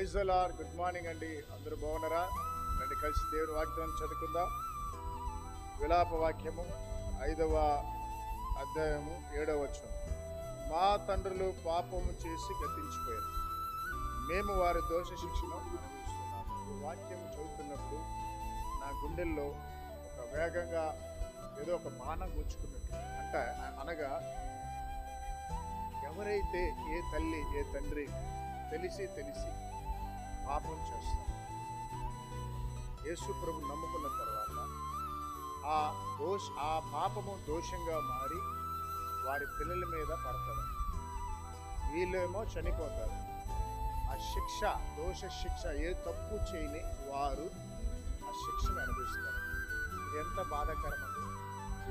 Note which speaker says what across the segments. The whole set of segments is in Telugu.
Speaker 1: ప్రైజ్ గుడ్ మార్నింగ్ అండి. అందరూ బాగున్నారా? రండి కలిసి దేవుని వాక్యం చదువుకుందాం. విలాప వాక్యము ఐదవ అధ్యాయము ఏడవ వచనం. మా తండ్రులు పాపము చేసి గతించిపోయారు. మేము వారి దోష శిక్షను అనుభవిస్తున్నాము. ఈ వాక్యం చదువుతున్నప్పుడు నా గుండెల్లో ఒక వేగంగా ఏదో ఒక బాణం గుచ్చుకున్నట్టు అంటే అనగా ఎవరైతే ఏ తల్లి ఏ తండ్రి తెలిసి తెలిసి పాపం చేస్తారు యేసు ప్రభు నమ్ముకున్న తర్వాత ఆ దోష ఆ పాపము దోషంగా మారి వారి పిల్లల మీద పడతారు వీళ్ళేమో చనిపోతారు. ఆ శిక్ష దోష శిక్ష ఏ తప్పు చేయని వారు ఆ శిక్షను అనుభవిస్తారు. ఎంత బాధాకరం అండి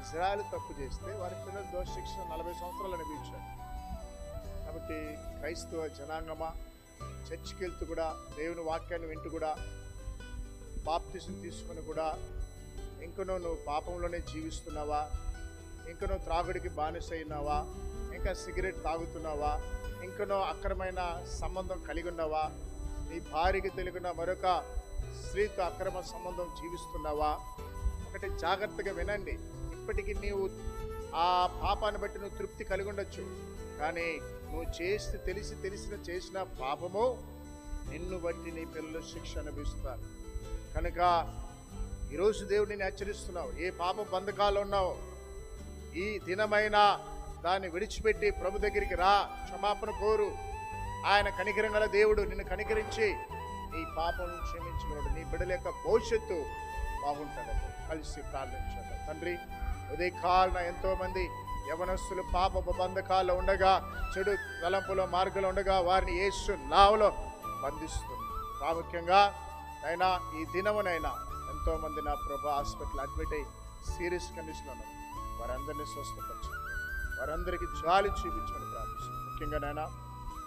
Speaker 1: ఇజ్రాయల్ తప్పు చేస్తే వారి పిల్లలు దోష శిక్ష నలభై సంవత్సరాలు అనుభవించారు. కాబట్టి క్రైస్తవ జనాంగమా చర్చికి వెళ్తూ కూడా దేవుని వాక్యాన్ని వింటూ కూడా బాప్తిజం తీసుకుని కూడా ఇంకనో నువ్వు పాపంలోనే జీవిస్తున్నావా? ఇంకనో త్రాగుడికి బానిస అయినావా ఇంకా సిగరెట్ తాగుతున్నావా? ఇంకనో అక్రమైన సంబంధం కలిగి ఉన్నావా? నీ భార్యకి తెలిగిన మరొక స్త్రీతో అక్రమ సంబంధం జీవిస్తున్నావా? ఒకటి జాగ్రత్తగా వినండి. ఇప్పటికీ నీవు ఆ పాపాన్ని బట్టి నువ్వు తృప్తి కలిగి ఉండొచ్చు. కానీ నువ్వు చేసి తెలిసి తెలిసిన చేసిన పాపము నిన్ను బట్టి నీ పిల్లలు శిక్ష అనుభవిస్తారు. కనుక ఈరోజు దేవుడు నేను హెచ్చరిస్తున్నావు. ఏ పాప బంధకాలు ఉన్నావు ఈ దినమైన దాన్ని విడిచిపెట్టి ప్రభు దగ్గరికి రా క్షమాపణ కోరు. ఆయన కనికరం గల దేవుడు నిన్ను కనికరించి నీ పాపం క్షమించగలడు. నీ బిడ్డల యొక్క భవిష్యత్తు బాగుంటుందని కలిసి ప్రార్థించాలి తండ్రి ఉదయ కాలన ఎంతోమంది యవనస్తులు పాప బంధకాల్లో ఉండగా చెడు తలంపులో మార్గంలో ఉండగా వారిని యేసు నావలో బంధిస్తుంది ప్రాముఖ్యంగా అయినా ఈ దినమునైనా ఎంతోమంది నా ప్రభా హాస్పిటల్ అడ్మిట్ అయ్యి సీరియస్ కండిషన్లో ఉన్నారు. వారందరినీ స్వస్థపరచండి. వారందరికీ జాలి చూపించమని ప్రార్థిస్తున్నాను ముఖ్యంగా నైనా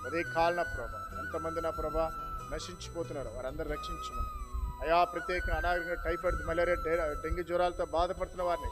Speaker 1: ఉదయ కాలన ప్రభా ఎంతమంది నా ప్రభా నశించిపోతున్నారు. వారందరూ రక్షించమని అయా ప్రత్యేక అనారోగ్యంగా టైఫాయిడ్ మలేరియా డెంగ్యూ జ్వరాలతో బాధపడుతున్న వారిని